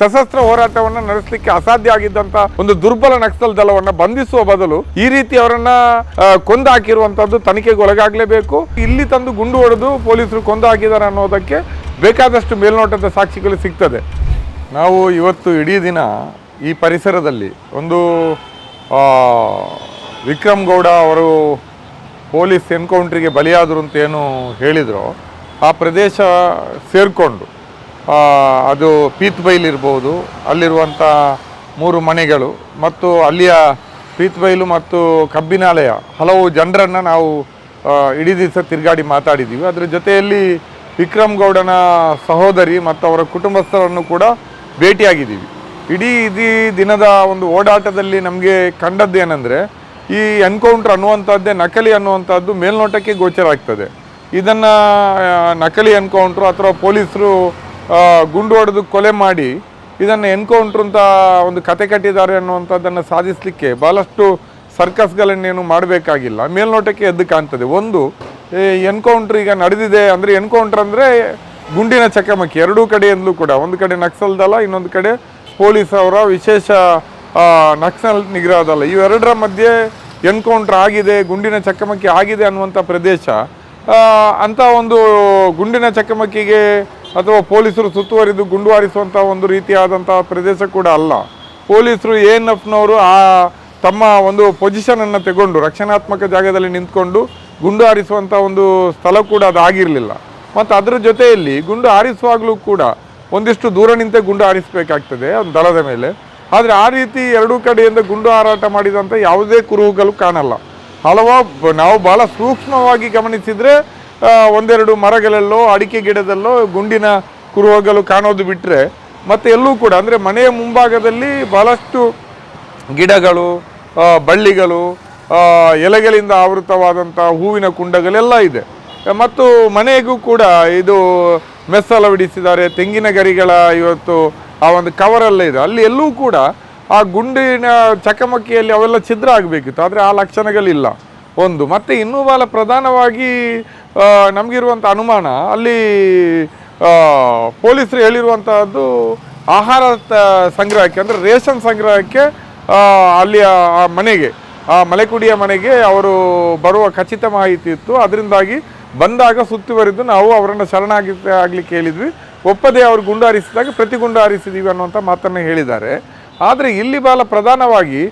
ಸಶಸ್ತ್ರ ಹೋರಾಟವನ್ನ ನಡೆಸಲಿಕ್ಕೆ ಅಸಾಧ್ಯ ಆಗಿದ್ದಂತ ಒಂದು ದುರ್ಬಲ ನಕ್ಸಲ್ ದಳವನ್ನ ಬಂಧಿಸುವ ಬದಲು ಈ ರೀತಿ ಅವರನ್ನ ಕೊಂದು ಹಾಕಿರುವಂತದ್ದು ತನಿಖೆಗೆ ಒಳಗಾಗಲೇಬೇಕು. ಇಲ್ಲಿ ತಂದು ಗುಂಡು ಹೊಡೆದು ಪೊಲೀಸರು ಕೊಂದು ಹಾಕಿದ್ದಾರೆ ಅನ್ನೋದಕ್ಕೆ ಬೇಕಾದಷ್ಟು ಮೇಲ್ನೋಟದ ಸಾಕ್ಷಿಗಳು ಸಿಗ್ತದೆ. ನಾವು ಇವತ್ತು ಇಡೀ ದಿನ ಈ ಪರಿಸರದಲ್ಲಿ ಒಂದು ವಿಕ್ರಮ್ ಗೌಡ ಅವರು ಪೊಲೀಸ್ ಎನ್ಕೌಂಟ್ರಿಗೆ ಬಲಿಯಾದರು ಅಂತ ಏನು ಹೇಳಿದ್ರು, ಆ ಪ್ರದೇಶ ಸೇರಿಕೊಂಡು ಅದು ಪೀತ್ಬೈಲ್ ಇರ್ಬೋದು. ಅಲ್ಲಿರುವಂಥ ಮೂರು ಮನೆಗಳು ಮತ್ತು ಅಲ್ಲಿಯ ಪೀತ್ಬೈಲು ಮತ್ತು ಕಬ್ಬಿನಾಲಯ ಹಲವು ಜನರನ್ನು ನಾವು ಇಡೀ ದಿವಸ ತಿರುಗಾಡಿ ಮಾತಾಡಿದ್ದೀವಿ ಅದರ ಜೊತೆಯಲ್ಲಿ ವಿಕ್ರಮ್ ಗೌಡನ ಸಹೋದರಿ ಮತ್ತು ಅವರ ಕುಟುಂಬಸ್ಥರನ್ನು ಕೂಡ ಭೇಟಿಯಾಗಿದ್ದೀವಿ. ಇಡೀ ಇಡೀ ದಿನದ ಒಂದು ಓಡಾಟದಲ್ಲಿ ನಮಗೆ ಕಂಡದ್ದು ಏನಂದರೆ, ಈ ಎನ್ಕೌಂಟರ್ ಅನ್ನುವಂಥದ್ದೇ ನಕಲಿ ಅನ್ನುವಂಥದ್ದು ಮೇಲ್ನೋಟಕ್ಕೆ ಗೋಚರ ಆಗ್ತದೆ. ಇದನ್ನು ನಕಲಿ ಎನ್ಕೌಂಟ್ರು ಅಥವಾ ಪೊಲೀಸರು ಗುಂಡು ಹೊಡೆದು ಕೊಲೆ ಮಾಡಿ ಇದನ್ನು ಎನ್ಕೌಂಟ್ರ್ ಅಂತ ಒಂದು ಕತೆ ಕಟ್ಟಿದ್ದಾರೆ ಅನ್ನುವಂಥದ್ದನ್ನು ಸಾಧಿಸಲಿಕ್ಕೆ ಭಾಳಷ್ಟು ಸರ್ಕಸ್ಗಳನ್ನೇನು ಮಾಡಬೇಕಾಗಿಲ್ಲ. ಮೇಲ್ನೋಟಕ್ಕೆ ಎದ್ದು ಕಾಣ್ತದೆ. ಒಂದು ಎನ್ಕೌಂಟ್ರ್ ಈಗ ನಡೆದಿದೆ ಅಂದರೆ ಎನ್ಕೌಂಟ್ರ್ ಅಂದರೆ ಗುಂಡಿನ ಚಕಮಕಿ, ಎರಡೂ ಕಡೆಯಿಂದಲೂ ಕೂಡ. ಒಂದು ಕಡೆ ನಕ್ಸಲ್ ದಳ, ಇನ್ನೊಂದು ಕಡೆ ಪೊಲೀಸ್ ಅವರ ವಿಶೇಷ ನಕ್ಸಲ್ ನಿಗ್ರಹ ದಳ. ಇವೆರಡರ ಮಧ್ಯೆ ಎನ್ಕೌಂಟ್ರ್ ಆಗಿದೆ, ಗುಂಡಿನ ಚಕಮಕಿ ಆಗಿದೆ ಅನ್ನುವಂಥ ಪ್ರದೇಶ. ಅಂಥ ಒಂದು ಗುಂಡಿನ ಚಕಮಕಿಗೆ ಅಥವಾ ಪೊಲೀಸರು ಸುತ್ತುವರಿದು ಗುಂಡು ಹಾರಿಸುವಂಥ ಒಂದು ರೀತಿಯಾದಂಥ ಪ್ರದೇಶ ಕೂಡ ಅಲ್ಲ. ಪೊಲೀಸರು ಎ ಎನ್ ಆ ತಮ್ಮ ಒಂದು ಪೊಸಿಷನನ್ನು ತಗೊಂಡು, ರಕ್ಷಣಾತ್ಮಕ ಜಾಗದಲ್ಲಿ ನಿಂತ್ಕೊಂಡು ಗುಂಡು ಹಾರಿಸುವಂಥ ಒಂದು ಸ್ಥಳ ಕೂಡ ಅದು ಆಗಿರಲಿಲ್ಲ. ಮತ್ತು ಅದರ ಜೊತೆಯಲ್ಲಿ ಗುಂಡು ಹಾರಿಸುವಾಗಲೂ ಕೂಡ ಒಂದಿಷ್ಟು ದೂರ ನಿಂತೆ ಗುಂಡು ಹಾರಿಸಬೇಕಾಗ್ತದೆ ಒಂದು ದಳದ ಮೇಲೆ. ಆದರೆ ಆ ರೀತಿ ಎರಡೂ ಕಡೆಯಿಂದ ಗುಂಡು ಹಾರಾಟ ಮಾಡಿದಂಥ ಯಾವುದೇ ಕುರುಹುಗಳು ಕಾಣಲ್ಲ. ಹಲವಾ ನಾವು ಭಾಳ ಸೂಕ್ಷ್ಮವಾಗಿ ಗಮನಿಸಿದರೆ ಒಂದೆರಡು ಮರಗಳಲ್ಲೋ, ಅಡಿಕೆ ಗಿಡದಲ್ಲೋ, ಗುಂಡಿನ ಕುರುಹುಗಳು ಕಾಣೋದು ಬಿಟ್ಟರೆ ಮತ್ತು ಎಲ್ಲೂ ಕೂಡ, ಅಂದರೆ ಮನೆಯ ಮುಂಭಾಗದಲ್ಲಿ ಭಾಳಷ್ಟು ಗಿಡಗಳು ಬಳ್ಳಿಗಳು ಎಲೆಗಳಿಂದ ಆವೃತವಾದಂಥ ಹೂವಿನ ಕುಂಡಗಳೆಲ್ಲ ಇದೆ. ಮತ್ತು ಮನೆಗೂ ಕೂಡ ಇದು ಮೆಸ್ಸಲ ಬಿಡಿಸಿದ್ದಾರೆ ತೆಂಗಿನ ಗರಿಗಳ ಇವತ್ತು ಆ ಒಂದು ಕವರೆಲ್ಲ ಇದೆ. ಅಲ್ಲಿ ಎಲ್ಲೂ ಕೂಡ ಆ ಗುಂಡಿನ ಚಕಮಕಿಯಲ್ಲಿ ಅವೆಲ್ಲ ಛಿದ್ರ ಆಗಬೇಕಿತ್ತು, ಆದರೆ ಆ ಲಕ್ಷಣಗಳಿಲ್ಲ. ಒಂದು, ಮತ್ತು ಇನ್ನೂ ಬಹಳ ಪ್ರಧಾನವಾಗಿ ನಮಗಿರುವಂಥ ಅನುಮಾನ, ಅಲ್ಲಿ ಪೊಲೀಸರು ಹೇಳಿರುವಂತಹದ್ದು ಆಹಾರ ಸಂಗ್ರಹಕ್ಕೆ, ಅಂದರೆ ರೇಷನ್ ಸಂಗ್ರಹಕ್ಕೆ ಅಲ್ಲಿ ಆ ಮನೆಗೆ, ಆ ಮಲೆಕುಡಿಯ ಮನೆಗೆ ಅವರು ಬರುವ ಖಚಿತ ಮಾಹಿತಿ ಇತ್ತು. ಅದರಿಂದಾಗಿ ಬಂದಾಗ ಸುತ್ತುವರಿದು ನಾವು ಅವರನ್ನು ಶರಣಾಗಿ ಆಗಲಿ ಕೇಳಿದ್ವಿ ಒಪ್ಪದೆ ಅವರು ಗುಂಡು ಹಾರಿಸಿದಾಗ ಪ್ರತಿ ಗುಂಡು ಹಾರಿಸಿದೀವಿ ಅನ್ನುವಂಥ ಮಾತನ್ನು ಹೇಳಿದ್ದಾರೆ. ಆದರೆ ಇಲ್ಲಿ ಬಾಲ ಪ್ರಧಾನವಾಗಿ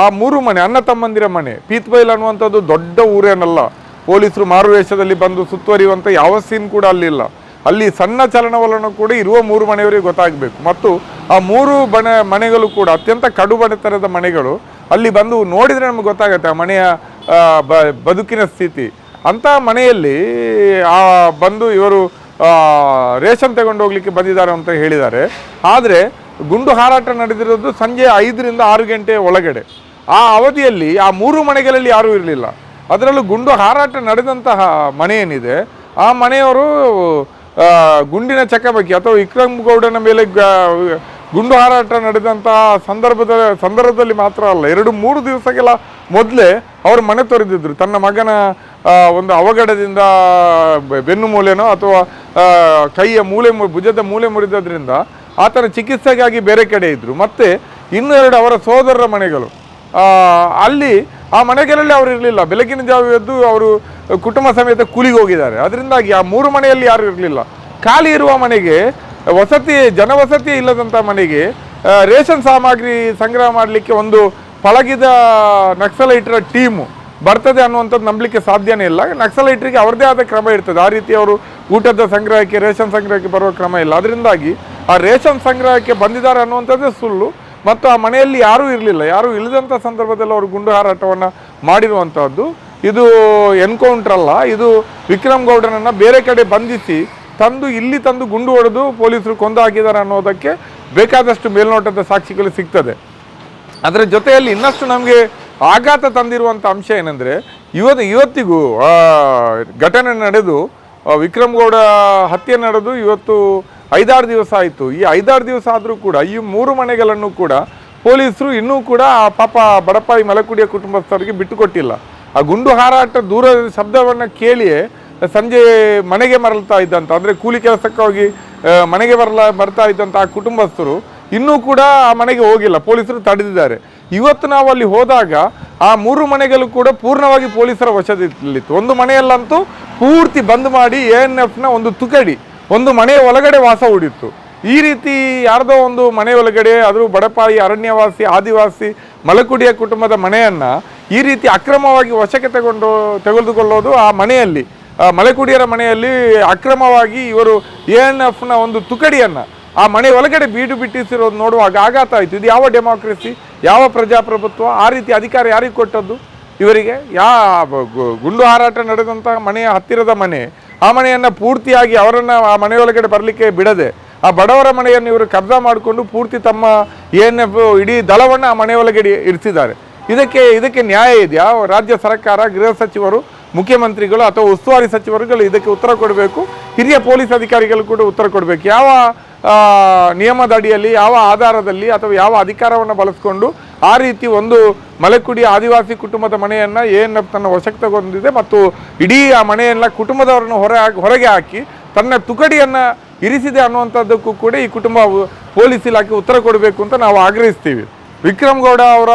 ಆ ಮೂರು ಮನೆ ಅಣ್ಣ ತಮ್ಮಂದಿರ ಮನೆ, ಪೀತ್ಬೈಲ್ ಅನ್ನುವಂಥದ್ದು ದೊಡ್ಡ ಊರೇನಲ್ಲ ಪೊಲೀಸರು ಮಾರುವೇಷದಲ್ಲಿ ಬಂದು ಸುತ್ತುವರಿಯುವಂಥ ಯಾವ ಸೀನ್ ಕೂಡ ಅಲ್ಲಿಲ್ಲ ಅಲ್ಲಿ ಸಣ್ಣ ಚಲನವಲನ ಕೂಡ ಇರುವ ಮೂರು ಮನೆಯವರಿಗೆ ಗೊತ್ತಾಗಬೇಕು. ಮತ್ತು ಆ ಮೂರು ಬಣ ಮನೆಗಳು ಕೂಡ ಅತ್ಯಂತ ಕಡು ಬಡತನದ ಮನೆಗಳು, ಅಲ್ಲಿ ಬಂದು ನೋಡಿದರೆ ನಮಗೆ ಗೊತ್ತಾಗುತ್ತೆ ಆ ಮನೆಯ ಬದುಕಿನ ಸ್ಥಿತಿ. ಅಂಥ ಮನೆಯಲ್ಲಿ, ಆ, ಬಂದು ಇವರು ರೇಷನ್ ತಗೊಂಡು ಹೋಗ್ಲಿಕ್ಕೆ ಬಂದಿದ್ದಾರೆ ಅಂತ ಹೇಳಿದ್ದಾರೆ. ಆದರೆ ಗುಂಡು ಹಾರಾಟ ನಡೆದಿರೋದು ಸಂಜೆ ಐದರಿಂದ ಆರು ಗಂಟೆ ಒಳಗಡೆ. ಆ ಅವಧಿಯಲ್ಲಿ ಆ ಮೂರು ಮನೆಗಳಲ್ಲಿ ಯಾರೂ ಇರಲಿಲ್ಲ. ಅದರಲ್ಲೂ ಗುಂಡು ಹಾರಾಟ ನಡೆದಂತಹ ಮನೆ ಏನಿದೆ, ಆ ಮನೆಯವರು ಗುಂಡಿನ ಚಕಮಕಿ ಅಥವಾ ವಿಕ್ರಮ್ ಗೌಡನ ಮೇಲೆ ಗುಂಡು ಹಾರಾಟ ನಡೆದಂತಹ ಸಂದರ್ಭದ, ಸಂದರ್ಭದಲ್ಲಿ ಮಾತ್ರ ಅಲ್ಲ, ಎರಡು ಮೂರು ದಿವಸಗಳ ಮೊದಲೇ ಅವರು ಮನೆ ತೊರೆದಿದ್ದರು ತನ್ನ ಮಗನ ಒಂದು ಅವಘಡದಿಂದ ಬೆನ್ನು ಮೂಲೆನೋ ಅಥವಾ ಕೈಯ ಮೂಲೆ ಭುಜದ ಮೂಲೆ ಮುರಿದದ್ರಿಂದ ಆತನ ಚಿಕಿತ್ಸೆಗಾಗಿ ಬೇರೆ ಕಡೆ ಇದ್ದರು ಮತ್ತು ಇನ್ನೆರಡು ಅವರ ಸೋದರರ ಮನೆಗಳು. ಅಲ್ಲಿ ಆ ಮನೆಗಳಲ್ಲಿ ಅವರು ಇರಲಿಲ್ಲ. ಬೆಳಗಿನ ಜಾವ ಎದ್ದು ಅವರು ಕುಟುಂಬ ಸಮೇತ ಕೂಲಿಗೆ ಹೋಗಿದ್ದಾರೆ. ಅದರಿಂದಾಗಿ ಆ ಮೂರು ಮನೆಯಲ್ಲಿ ಯಾರು ಇರಲಿಲ್ಲ. ಖಾಲಿ ಇರುವ ಮನೆಗೆ ವಸತಿ, ಜನವಸತಿ ಇಲ್ಲದಂಥ ಮನೆಗೆ ರೇಷನ್ ಸಾಮಗ್ರಿ ಸಂಗ್ರಹ ಮಾಡಲಿಕ್ಕೆ ಒಂದು ಪಳಗಿದ ನಕ್ಸಲೈಟರ ಟೀಮು ಬರ್ತದೆ ಅನ್ನುವಂಥದ್ದು ನಂಬಲಿಕ್ಕೆ ಸಾಧ್ಯನೇ ಇಲ್ಲ. ನಕ್ಸಲೈಟ್ರಿಗೆ ಅವರದೇ ಆದ ಕ್ರಮ ಇರ್ತದೆ. ಆ ರೀತಿ ಅವರು ಊಟದ ಸಂಗ್ರಹಕ್ಕೆ, ರೇಷನ್ ಸಂಗ್ರಹಕ್ಕೆ ಬರುವ ಕ್ರಮ ಇಲ್ಲ. ಅದರಿಂದಾಗಿ ಆ ರೇಷನ್ ಸಂಗ್ರಹಕ್ಕೆ ಬಂದಿದ್ದಾರೆ ಅನ್ನುವಂಥದ್ದೇ ಸುಳ್ಳು. ಮತ್ತು ಆ ಮನೆಯಲ್ಲಿ ಯಾರೂ ಇರಲಿಲ್ಲ. ಯಾರೂ ಇಲ್ಲದಂಥ ಸಂದರ್ಭದಲ್ಲಿ ಅವರು ಗುಂಡು ಹಾರಾಟವನ್ನು ಮಾಡಿರುವಂಥದ್ದು. ಇದು ಎನ್ಕೌಂಟರ್ ಅಲ್ಲ, ಇದು ವಿಕ್ರಮ್ ಗೌಡನನ್ನು ಬೇರೆ ಕಡೆ ಬಂಧಿಸಿ ತಂದು ಇಲ್ಲಿ ತಂದು ಗುಂಡು ಹೊಡೆದು ಪೊಲೀಸರು ಕೊಂದು ಹಾಕಿದ್ದಾರೆ ಅನ್ನೋದಕ್ಕೆ ಬೇಕಾದಷ್ಟು ಮೇಲ್ನೋಟದ ಸಾಕ್ಷಿಗಳು ಸಿಗ್ತದೆ. ಅದರ ಜೊತೆಯಲ್ಲಿ ಇನ್ನಷ್ಟು ನಮಗೆ ಆಘಾತ ತಂದಿರುವಂಥ ಅಂಶ ಏನಂದರೆ, ಇವತ್ತು ಇವತ್ತಿಗೂ ಘಟನೆ ನಡೆದು ವಿಕ್ರಮ್ ಗೌಡ ಹತ್ಯೆ ನಡೆದು ಇವತ್ತು ಐದಾರು ದಿವಸ ಆಯಿತು. ಈ ಐದಾರು ದಿವಸ ಆದರೂ ಕೂಡ, ಈ ಮೂರು ಮನೆಗಳನ್ನು ಕೂಡ ಪೊಲೀಸರು ಇನ್ನೂ ಕೂಡ ಆ ಪಾಪ ಬಡಪಾಯಿ ಮಲಕುಡಿಯ ಕುಟುಂಬಸ್ಥರಿಗೆ ಬಿಟ್ಟುಕೊಟ್ಟಿಲ್ಲ. ಆ ಗುಂಡು ಹಾರಾಟ ದೂರ ಶಬ್ದವನ್ನು ಕೇಳಿಯೇ ಸಂಜೆ ಮನೆಗೆ ಮರಳ್ತಾ ಇದ್ದಂಥ ಅಂದರೆ ಕೂಲಿ ಕೆಲಸಕ್ಕೆ ಹೋಗಿ ಮನೆಗೆ ಬರಲ, ಬರ್ತಾ ಇದ್ದಂಥ ಆ ಕುಟುಂಬಸ್ಥರು ಇನ್ನೂ ಕೂಡ ಆ ಮನೆಗೆ ಹೋಗಿಲ್ಲ. ಪೊಲೀಸರು ತಡೆದಿದ್ದಾರೆ. ಇವತ್ತು ನಾವು ಅಲ್ಲಿ ಹೋದಾಗ ಆ ಮೂರು ಮನೆಗಳು ಕೂಡ ಪೂರ್ಣವಾಗಿ ಪೊಲೀಸರ ವಶದಲ್ಲಿತ್ತು. ಒಂದು ಮನೆಯಲ್ಲಂತೂ ಪೂರ್ತಿ ಬಂದ್ ಮಾಡಿ ಎ ಎನ್ ಎಫ್ನ ಒಂದು ತುಕಡಿ ಒಂದು ಮನೆಯ ಒಳಗಡೆ ವಾಸ ಹೂಡಿತ್ತು. ಈ ರೀತಿ ಯಾರ್ದೋ ಒಂದು ಮನೆ ಒಳಗಡೆ, ಆದರೂ ಬಡಪಾಯಿ ಅರಣ್ಯವಾಸಿ, ಆದಿವಾಸಿ, ಮಲಕುಡಿಯ ಕುಟುಂಬದ ಮನೆಯನ್ನ ಈ ರೀತಿ ಅಕ್ರಮವಾಗಿ ವಶಕ್ಕೆ ತಗೊಂಡು, ತೆಗೆದುಕೊಳ್ಳೋದು ಆ ಮನೆಯಲ್ಲಿ ಮಲೆಕುಡಿಯರ ಮನೆಯಲ್ಲಿ ಅಕ್ರಮವಾಗಿ ಇವರು ಎ ಎನ್ ಎಫ್ನ ಒಂದು ತುಕಡಿಯನ್ನ ಆ ಮನೆ ಒಳಗಡೆ ಬೀಡು ಬಿಟ್ಟಿಸಿರೋದು ನೋಡುವಾಗ ಆಘಾತ ಆಯಿತು. ಇದು ಯಾವ ಡೆಮಾಕ್ರಸಿ, ಯಾವ ಪ್ರಜಾಪ್ರಭುತ್ವ, ಆ ರೀತಿ ಅಧಿಕಾರ ಯಾರಿಗೆ ಕೊಟ್ಟದ್ದು? ಇವರಿಗೆ ಯಾ ಗುಂಡು ಹಾರಾಟ ನಡೆದಂಥ ಮನೆಯ ಹತ್ತಿರದ ಮನೆ ಆ ಮನೆಯನ್ನು ಪೂರ್ತಿಯಾಗಿ ಅವರನ್ನು ಆ ಮನೆಯೊಳಗಡೆ ಬರಲಿಕ್ಕೆ ಬಿಡದೆ ಆ ಬಡವರ ಮನೆಯನ್ನು ಇವರು ಕಬ್ಜಾ ಮಾಡಿಕೊಂಡು ಪೂರ್ತಿ ತಮ್ಮ ಎಫ್ ಇಡೀ ದಳವನ್ನು ಆ ಮನೆಯೊಳಗಡೆ ಇರಿಸಿದ್ದಾರೆ. ಇದಕ್ಕೆ ಇದಕ್ಕೆ ನ್ಯಾಯ ಇದೆಯಾ? ರಾಜ್ಯ ಸರ್ಕಾರ, ಗೃಹ ಸಚಿವರು, ಮುಖ್ಯಮಂತ್ರಿಗಳು ಅಥವಾ ಉಸ್ತುವಾರಿ ಸಚಿವರುಗಳು ಇದಕ್ಕೆ ಉತ್ತರ ಕೊಡಬೇಕು? ಹಿರಿಯ ಪೊಲೀಸ್ ಅಧಿಕಾರಿಗಳು ಕೂಡ ಉತ್ತರ ಕೊಡಬೇಕು. ಯಾವ ನಿಯಮದ ಅಡಿಯಲ್ಲಿ ಯಾವ ಆಧಾರದಲ್ಲಿ ಅಥವಾ ಯಾವ ಅಧಿಕಾರವನ್ನು ಬಳಸಿಕೊಂಡು ಆ ರೀತಿ ಒಂದು ಮಲೆಕುಡಿ ಆದಿವಾಸಿ ಕುಟುಂಬದ ಮನೆಯನ್ನು ಏನ್ ತನ್ನ ವಶಕ್ಕೆ ತಗೊಂಡಿದೆ ಮತ್ತು ಇಡೀ ಆ ಮನೆಯನ್ನ ಕುಟುಂಬದವರನ್ನು ಹೊರ ಹೊರಗೆ ಹಾಕಿ ತನ್ನ ತುಕಡಿಯನ್ನು ಇರಿಸಿದೆ ಅನ್ನುವಂಥದ್ದಕ್ಕೂ ಕೂಡ ಈ ಕುಟುಂಬ ಪೊಲೀಸ್ ಇಲಾಖೆ ಉತ್ತರ ಕೊಡಬೇಕು ಅಂತ ನಾವು ಆಗ್ರಹಿಸ್ತೀವಿ. ವಿಕ್ರಮ್ ಗೌಡ ಅವರ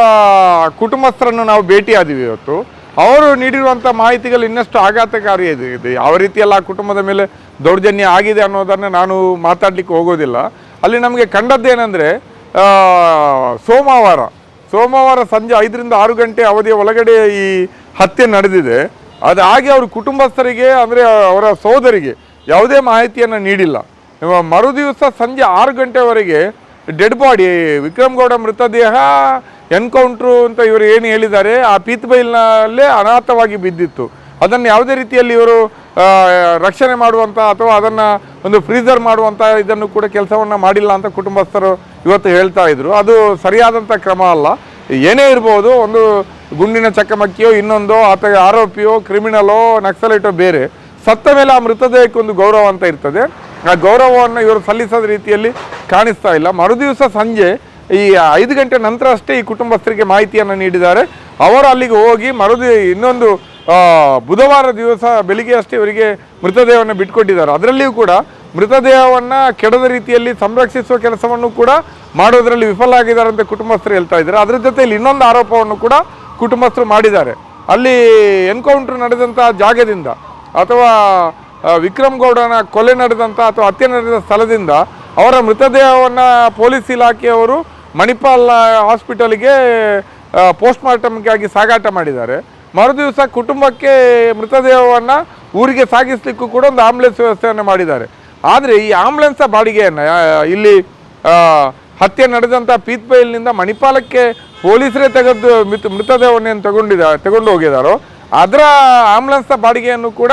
ಕುಟುಂಬಸ್ಥರನ್ನು ನಾವು ಭೇಟಿಯಾದೀವಿ ಇವತ್ತು. ಅವರು ನೀಡಿರುವಂಥ ಮಾಹಿತಿಗಳು ಇನ್ನಷ್ಟು ಆಘಾತಕಾರಿ ಇದೆ ಯಾವ ರೀತಿಯೆಲ್ಲ ಆ ಕುಟುಂಬದ ಮೇಲೆ ದೌರ್ಜನ್ಯ ಆಗಿದೆ ಅನ್ನೋದನ್ನು ನಾನು ಮಾತಾಡಲಿಕ್ಕೆ ಹೋಗೋದಿಲ್ಲ. ಅಲ್ಲಿ ನಮಗೆ ಕಂಡದ್ದೇನೆಂದರೆ ಸೋಮವಾರ ಸೋಮವಾರ ಸಂಜೆ ಐದರಿಂದ ಆರು ಗಂಟೆ ಅವಧಿಯ ಒಳಗಡೆ ಈ ಹತ್ಯೆ ನಡೆದಿದೆ. ಅದು ಹಾಗೆ ಅವ್ರ ಕುಟುಂಬಸ್ಥರಿಗೆ, ಅಂದರೆ ಅವರ ಸೋದರಿಗೆ ಯಾವುದೇ ಮಾಹಿತಿಯನ್ನು ನೀಡಿಲ್ಲ. ಮರು ಮರುದಿವಸ ಸಂಜೆ ಆರು ಗಂಟೆವರೆಗೆ ಡೆಡ್ ಬಾಡಿ, ವಿಕ್ರಮ್ ಗೌಡ ಮೃತದೇಹ, ಎನ್ಕೌಂಟ್ರು ಅಂತ ಇವರು ಏನು ಹೇಳಿದ್ದಾರೆ, ಆ ಪೀತ್ಬೈಲ್ನಲ್ಲೇ ಅನಾಥವಾಗಿ ಬಿದ್ದಿತ್ತು. ಅದನ್ನು ಯಾವುದೇ ರೀತಿಯಲ್ಲಿ ಇವರು ರಕ್ಷಣೆ ಮಾಡುವಂಥ ಅಥವಾ ಅದನ್ನು ಒಂದು ಫ್ರೀಜರ್ ಮಾಡುವಂಥ ಇದನ್ನು ಕೂಡ ಕೆಲಸವನ್ನು ಮಾಡಿಲ್ಲ ಅಂತ ಕುಟುಂಬಸ್ಥರು ಇವತ್ತು ಹೇಳ್ತಾ ಇದ್ರು. ಅದು ಸರಿಯಾದಂಥ ಕ್ರಮ ಅಲ್ಲ. ಏನೇ ಇರ್ಬೋದು, ಒಂದು ಗುಂಡಿನ ಚಕಮಕಿಯೋ, ಇನ್ನೊಂದೋ, ಆತ ಆರೋಪಿಯೋ ಕ್ರಿಮಿನಲೋ ನಕ್ಸಲೈಟೋ ಬೇರೆ, ಸತ್ತ ಮೇಲೆ ಆ ಮೃತದೇಹಕ್ಕೆ ಒಂದು ಗೌರವ ಅಂತ ಇರ್ತದೆ. ಆ ಗೌರವವನ್ನು ಇವರು ಸಲ್ಲಿಸದ ರೀತಿಯಲ್ಲಿ ಕಾಣಿಸ್ತಾ ಇಲ್ಲ. ಮರುದಿವಸ ಸಂಜೆ ಈ ಐದು ಗಂಟೆ ನಂತರ ಅಷ್ಟೇ ಈ ಕುಟುಂಬಸ್ಥರಿಗೆ ಮಾಹಿತಿಯನ್ನು ನೀಡಿದ್ದಾರೆ. ಅವರು ಅಲ್ಲಿಗೆ ಹೋಗಿ ಮರುದಿ ಇನ್ನೊಂದು ಬುಧವಾರ ದಿವಸ ಬೆಳಿಗ್ಗೆ ಅಷ್ಟೇ ಇವರಿಗೆ ಮೃತದೇಹವನ್ನು ಬಿಟ್ಕೊಟ್ಟಿದ್ದಾರೆ. ಅದರಲ್ಲಿಯೂ ಕೂಡ ಮೃತದೇಹವನ್ನು ಕೆಡದ ರೀತಿಯಲ್ಲಿ ಸಂರಕ್ಷಿಸುವ ಕೆಲಸವನ್ನು ಕೂಡ ಮಾಡೋದರಲ್ಲಿ ವಿಫಲ ಆಗಿದ್ದಾರೆ ಅಂತ ಕುಟುಂಬಸ್ಥರು ಹೇಳ್ತಾ ಇದ್ದಾರೆ. ಅದರ ಜೊತೆಯಲ್ಲಿ ಇನ್ನೊಂದು ಆರೋಪವನ್ನು ಕೂಡ ಕುಟುಂಬಸ್ಥರು ಮಾಡಿದ್ದಾರೆ. ಅಲ್ಲಿ ಎನ್ಕೌಂಟರ್ ನಡೆದಂಥ ಜಾಗದಿಂದ ಅಥವಾ ವಿಕ್ರಮ್ ಗೌಡನ ಕೊಲೆ ನಡೆದಂಥ ಅಥವಾ ಹತ್ಯೆ ನಡೆದ ಸ್ಥಳದಿಂದ ಅವರ ಮೃತದೇಹವನ್ನು ಪೊಲೀಸ್ ಇಲಾಖೆಯವರು ಮಣಿಪಾಲ್ ಹಾಸ್ಪಿಟಲ್ಗೆ ಪೋಸ್ಟ್ ಮಾರ್ಟಮ್ಗಾಗಿ ಸಾಗಾಟ ಮಾಡಿದ್ದಾರೆ. ಮರುದಿವಸ ಕುಟುಂಬಕ್ಕೆ ಮೃತದೇಹವನ್ನು ಊರಿಗೆ ಸಾಗಿಸಲಿಕ್ಕೂ ಕೂಡ ಒಂದು ಆಂಬುಲೆನ್ಸ್ ವ್ಯವಸ್ಥೆಯನ್ನು ಮಾಡಿದ್ದಾರೆ. ಆದರೆ ಈ ಆಂಬುಲೆನ್ಸ್ ಬಾಡಿಗೆಯನ್ನು ಇಲ್ಲಿ ಹತ್ಯೆ ನಡೆದಂಥ ಪೀತ್ಬೈಲ್ನಿಂದ ಮಣಿಪಾಲಕ್ಕೆ ಪೊಲೀಸರೇ ತೆಗೆದು ಮೃತ ಮೃತದೇಹವನ್ನೇನು ತಗೊಂಡಿದ, ತಗೊಂಡು ಹೋಗಿದ್ದಾರೋ ಅದರ ಆಂಬುಲೆನ್ಸ್ ಬಾಡಿಗೆಯನ್ನು ಕೂಡ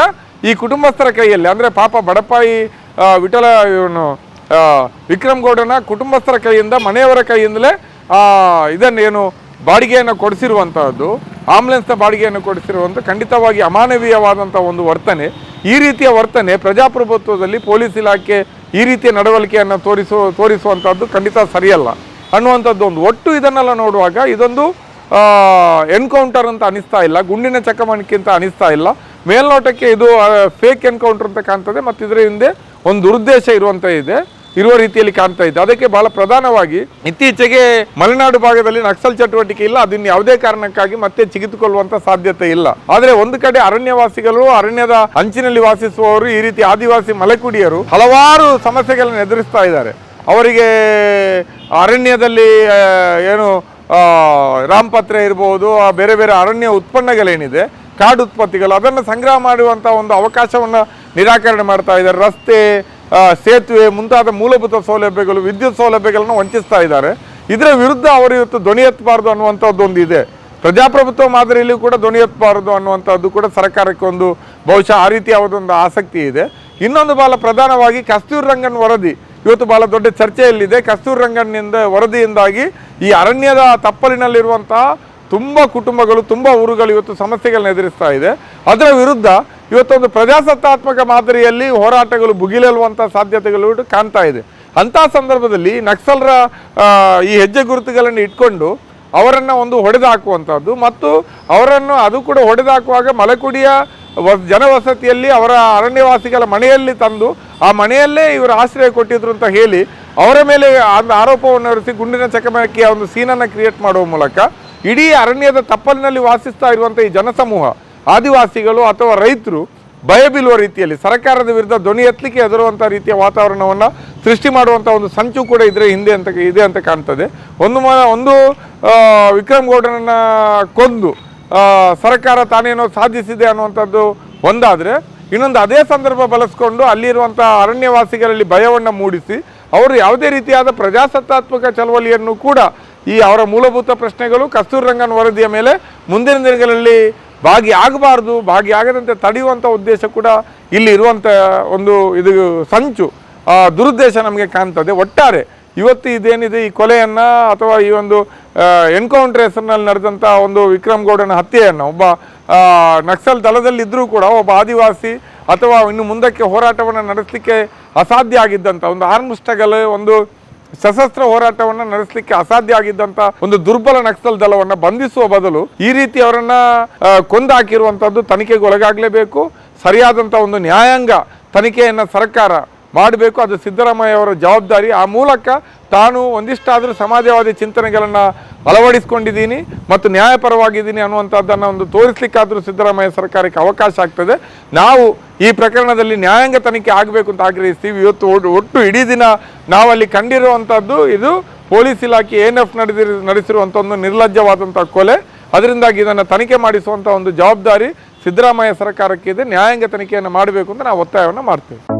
ಈ ಕುಟುಂಬಸ್ಥರ ಕೈಯಲ್ಲಿ, ಅಂದರೆ ಪಾಪ ಬಡಪಾಯಿ ವಿಠಲ, ಇವನು ವಿಕ್ರಮ್ ಗೌಡನ ಕುಟುಂಬಸ್ಥರ ಕೈಯಿಂದ ಮನೆಯವರ ಕೈಯಿಂದಲೇ ಇದನ್ನೇನು ಬಾಡಿಗೆಯನ್ನು ಕೊಡಿಸಿರುವಂತಹದ್ದು. ಆಂಬುಲೆನ್ಸ್ನ ಬಾಡಿಗೆಯನ್ನು ಕೊಡಿಸಿರುವಂಥ ಖಂಡಿತವಾಗಿ ಅಮಾನವೀಯವಾದಂಥ ಒಂದು ವರ್ತನೆ. ಈ ರೀತಿಯ ವರ್ತನೆ ಪ್ರಜಾಪ್ರಭುತ್ವದಲ್ಲಿ ಪೊಲೀಸ್ ಇಲಾಖೆ ಈ ರೀತಿಯ ನಡವಳಿಕೆಯನ್ನು ತೋರಿಸುವ ತೋರಿಸುವಂಥದ್ದು ಖಂಡಿತ ಸರಿಯಲ್ಲ. ಅನ್ನುವಂಥದ್ದು ಒಂದು. ಒಟ್ಟು ಇದನ್ನೆಲ್ಲ ನೋಡುವಾಗ ಇದೊಂದು ಎನ್ಕೌಂಟರ್ ಅಂತ ಅನಿಸ್ತಾ ಇಲ್ಲ. ಗುಂಡಿನ ಚಕಮಣಿಕೆ ಅಂತ ಅನಿಸ್ತಾ ಇಲ್ಲ. ಮೇಲ್ನೋಟಕ್ಕೆ ಇದು ಫೇಕ್ ಎನ್ಕೌಂಟರ್ ಅಂತ ಕಾಣ್ತದೆ. ಮತ್ತು ಇದರ ಹಿಂದೆ ಒಂದು ದುರುದ್ದೇಶ ಇರುವಂಥ ಇದೆ. ಇರುವ ರೀತಿಯಲ್ಲಿ ಕಾಣ್ತಾ ಇದೆ ಅದಕ್ಕೆ ಬಹಳ ಪ್ರಧಾನವಾಗಿ ಇತ್ತೀಚೆಗೆ ಮಲೆನಾಡು ಭಾಗದಲ್ಲಿ ನಕ್ಸಲ್ ಚಟುವಟಿಕೆ ಇಲ್ಲ. ಅದನ್ನು ಯಾವುದೇ ಕಾರಣಕ್ಕಾಗಿ ಮತ್ತೆ ಚಿಗಿತುಕೊಳ್ಳುವಂತ ಸಾಧ್ಯತೆ ಇಲ್ಲ. ಆದ್ರೆ ಒಂದು ಕಡೆ ಅರಣ್ಯವಾಸಿಗಳು, ಅರಣ್ಯದ ಅಂಚಿನಲ್ಲಿ ವಾಸಿಸುವವರು, ಈ ರೀತಿ ಆದಿವಾಸಿ ಮಲೆಕುಡಿಯರು ಹಲವಾರು ಸಮಸ್ಯೆಗಳನ್ನು ಎದುರಿಸ್ತಾ ಇದ್ದಾರೆ. ಅವರಿಗೆ ಅರಣ್ಯದಲ್ಲಿ ಏನು ರಾಮಪತ್ರೆ ಇರ್ಬೋದು, ಆ, ಬೇರೆ ಬೇರೆ ಅರಣ್ಯ ಉತ್ಪನ್ನಗಳೇನಿದೆ, ಕಾಡು ಉತ್ಪತ್ತಿಗಳು, ಅದನ್ನು ಸಂಗ್ರಹ ಮಾಡುವಂಥ ಒಂದು ಅವಕಾಶವನ್ನು ನಿರಾಕರಣೆ ಮಾಡ್ತಾ ಇದ್ದಾರೆ. ರಸ್ತೆ ಸೇತುವೆ ಮುಂತಾದ ಮೂಲಭೂತ ಸೌಲಭ್ಯಗಳು, ವಿದ್ಯುತ್ ಸೌಲಭ್ಯಗಳನ್ನು ವಂಚಿಸ್ತಾ ಇದ್ದಾರೆ. ಇದರ ವಿರುದ್ಧ ಅವರು ಇವತ್ತು ಧ್ವನಿ ಎತ್ತಬಾರದು ಅನ್ನುವಂಥದ್ದು ಒಂದು ಇದೆ. ಪ್ರಜಾಪ್ರಭುತ್ವ ಮಾದರಿಯಲ್ಲಿ ಕೂಡ ಧ್ವನಿ ಎತ್ತಬಾರದು ಅನ್ನುವಂಥದ್ದು ಕೂಡ ಸರ್ಕಾರಕ್ಕೆ ಒಂದು ಬಹುಶಃ ಆ ರೀತಿ ಯಾವುದೊಂದು ಆಸಕ್ತಿ ಇದೆ. ಇನ್ನೊಂದು ಬಾಲ ಪ್ರಧಾನವಾಗಿ ಕಸ್ತೂರ್ ರಂಗನ್ ವರದಿ. ಇವತ್ತು ಬಹಳ ದೊಡ್ಡ ಚರ್ಚೆಯಲ್ಲಿದೆ. ಕಸ್ತೂರ್ ರಂಗನ್ನಿಂದ ವರದಿಯಿಂದಾಗಿ ಈ ಅರಣ್ಯದ ತಪ್ಪಲಿನಲ್ಲಿರುವಂತಹ ತುಂಬ ಕುಟುಂಬಗಳು, ತುಂಬ ಊರುಗಳು ಇವತ್ತು ಸಮಸ್ಯೆಗಳನ್ನ ಎದುರಿಸ್ತಾ ಇದೆ. ಅದರ ವಿರುದ್ಧ ಇವತ್ತೊಂದು ಪ್ರಜಾಸತ್ತಾತ್ಮಕ ಮಾದರಿಯಲ್ಲಿ ಹೋರಾಟಗಳು ಭುಗಿಲೇಳುವಂಥ ಸಾಧ್ಯತೆಗಳು ಕಾಣ್ತಾ ಇದೆ. ಅಂಥ ಸಂದರ್ಭದಲ್ಲಿ ನಕ್ಸಲರ ಈ ಹೆಜ್ಜೆ ಗುರುತುಗಳನ್ನು ಇಟ್ಕೊಂಡು ಅವರನ್ನು ಒಂದು ಹೊಡೆದಾಕುವಂಥದ್ದು ಮತ್ತು ಅವರನ್ನು ಅದು ಕೂಡ ಹೊಡೆದಾಕುವಾಗ ಮಲಕುಡಿಯ ಜನವಸತಿಯಲ್ಲಿ ಅವರ ಅರಣ್ಯವಾಸಿಗಳ ಮನೆಯಲ್ಲಿ ತಂದು ಆ ಮನೆಯಲ್ಲೇ ಇವರು ಆಶ್ರಯ ಕೊಟ್ಟಿದ್ರು ಅಂತ ಹೇಳಿ ಅವರ ಮೇಲೆ ಆರೋಪವನ್ನು ಇರಿಸಿ ಗುಂಡಿನ ಚಕಮಕಿಯ ಒಂದು ಸೀನನ್ನು ಕ್ರಿಯೇಟ್ ಮಾಡುವ ಮೂಲಕ ಇಡೀ ಅರಣ್ಯದ ತಪ್ಪಲಿನಲ್ಲಿ ವಾಸಿಸ್ತಾ ಇರುವಂಥ ಈ ಜನಸಮೂಹ, ಆದಿವಾಸಿಗಳು ಅಥವಾ ರೈತರು ಭಯ ಬೀಳುವ ರೀತಿಯಲ್ಲಿ, ಸರ್ಕಾರದ ವಿರುದ್ಧ ಧ್ವನಿ ಎತ್ತಲಿಕ್ಕೆ ಎದುರುವಂಥ ರೀತಿಯ ವಾತಾವರಣವನ್ನು ಸೃಷ್ಟಿ ಮಾಡುವಂಥ ಒಂದು ಸಂಚು ಕೂಡ ಇದ್ರೆ ಹಿಂದೆ ಅಂತ ಇದೆ ಅಂತ ಕಾಣ್ತದೆ. ಒಂದು ಮ, ಒಂದು ವಿಕ್ರಮ್ ಗೌಡನನ್ನ ಕೊಂದು ಸರ್ಕಾರ ತಾನೇನೋ ಸಾಧಿಸಿದೆ ಅನ್ನುವಂಥದ್ದು ಒಂದಾದರೆ, ಇನ್ನೊಂದು ಅದೇ ಸಂದರ್ಭ ಬಳಸ್ಕೊಂಡು ಅಲ್ಲಿರುವಂಥ ಅರಣ್ಯವಾಸಿಗಳಲ್ಲಿ ಭಯವನ್ನು ಮೂಡಿಸಿ, ಅವರು ಯಾವುದೇ ರೀತಿಯಾದ ಪ್ರಜಾಸತ್ತಾತ್ಮಕ ಚಳವಳಿಯನ್ನು ಕೂಡ ಈ ಅವರ ಮೂಲಭೂತ ಪ್ರಶ್ನೆಗಳು ಕಸ್ತೂರಿ ರಂಗನ್ ವರದಿಯ ಮೇಲೆ ಮುಂದಿನ ದಿನಗಳಲ್ಲಿ ಭಾಗಿಯಾಗಬಾರ್ದು ಭಾಗಿಯಾಗದಂತೆ ತಡೆಯುವಂಥ ಉದ್ದೇಶ ಕೂಡ ಇಲ್ಲಿ ಇರುವಂಥ ಒಂದು ಇದು ಸಂಚು ದುರುದ್ದೇಶ ನಮಗೆ ಕಾಣ್ತದೆ. ಒಟ್ಟಾರೆ ಇವತ್ತು ಇದೇನಿದೆ ಈ ಕೊಲೆಯನ್ನು ಅಥವಾ ಈ ಒಂದು ಎನ್ಕೌಂಟರ್ ಹೆಸರಿನಲ್ಲಿ ನಡೆದಂಥ ಒಂದು ವಿಕ್ರಮ್ ಗೌಡನ ಹತ್ಯೆಯನ್ನು ಒಬ್ಬ ನಕ್ಸಲ್ ದಳದಲ್ಲಿದ್ದರೂ ಕೂಡ ಒಬ್ಬ ಆದಿವಾಸಿ ಅಥವಾ ಇನ್ನು ಮುಂದಕ್ಕೆ ಹೋರಾಟವನ್ನು ನಡೆಸಲಿಕ್ಕೆ ಅಸಾಧ್ಯ ಆಗಿದ್ದಂಥ ಒಂದು ಆರ್ಮ್ ಸ್ಟ್ರಗಲ್ ಒಂದು ಸಶಸ್ತ್ರ ಹೋರಾಟವನ್ನು ನಡೆಸಲಿಕ್ಕೆ ಅಸಾಧ್ಯ ಆಗಿದ್ದಂತ ಒಂದು ದುರ್ಬಲ ನಕ್ಸಲ್ ದಳವನ್ನು ಬಂಧಿಸುವ ಬದಲು ಈ ರೀತಿ ಅವರನ್ನ ಕೊಂದಾಕಿರುವಂತದ್ದು ತನಿಖೆಗೆ ಒಳಗಾಗಲೇಬೇಕು. ಸರಿಯಾದಂಥ ಒಂದು ನ್ಯಾಯಾಂಗ ತನಿಖೆಯನ್ನು ಸರ್ಕಾರ ಮಾಡಬೇಕು. ಅದು ಸಿದ್ದರಾಮಯ್ಯ ಅವರ ಜವಾಬ್ದಾರಿ. ಆ ಮೂಲಕ ತಾನು ಒಂದಿಷ್ಟಾದರೂ ಸಮಾಜವಾದಿ ಚಿಂತನೆಗಳನ್ನು ಅಳವಡಿಸ್ಕೊಂಡಿದ್ದೀನಿ ಮತ್ತು ನ್ಯಾಯಪರವಾಗಿದ್ದೀನಿ ಅನ್ನುವಂಥದ್ದನ್ನು ಒಂದು ತೋರಿಸ್ಲಿಕ್ಕಾದರೂ ಸಿದ್ದರಾಮಯ್ಯ ಸರ್ಕಾರಕ್ಕೆ ಅವಕಾಶ ಆಗ್ತದೆ. ನಾವು ಈ ಪ್ರಕರಣದಲ್ಲಿ ನ್ಯಾಯಾಂಗ ತನಿಖೆ ಆಗಬೇಕು ಅಂತ ಆಗ್ರಹಿಸ್ತೀವಿ. ಇವತ್ತು ಒಟ್ಟು- ಇಡೀ ದಿನ ನಾವಲ್ಲಿ ಕಂಡಿರುವಂಥದ್ದು ಇದು ಪೊಲೀಸ್ ಇಲಾಖೆ ಎನ್ ಎಫ್ ನಡೆದಿರು ನಡೆಸಿರುವಂಥ ಒಂದು ನಿರ್ಲಜ್ಜವಾದಂಥ ಕೊಲೆ. ಅದರಿಂದಾಗಿ ಇದನ್ನು ತನಿಖೆ ಮಾಡಿಸುವಂಥ ಒಂದು ಜವಾಬ್ದಾರಿ ಸಿದ್ದರಾಮಯ್ಯ ಸರ್ಕಾರಕ್ಕಿದೆ. ನ್ಯಾಯಾಂಗ ತನಿಖೆಯನ್ನು ಮಾಡಬೇಕು ಅಂತ ನಾವು ಒತ್ತಾಯವನ್ನು ಮಾಡ್ತೇವೆ.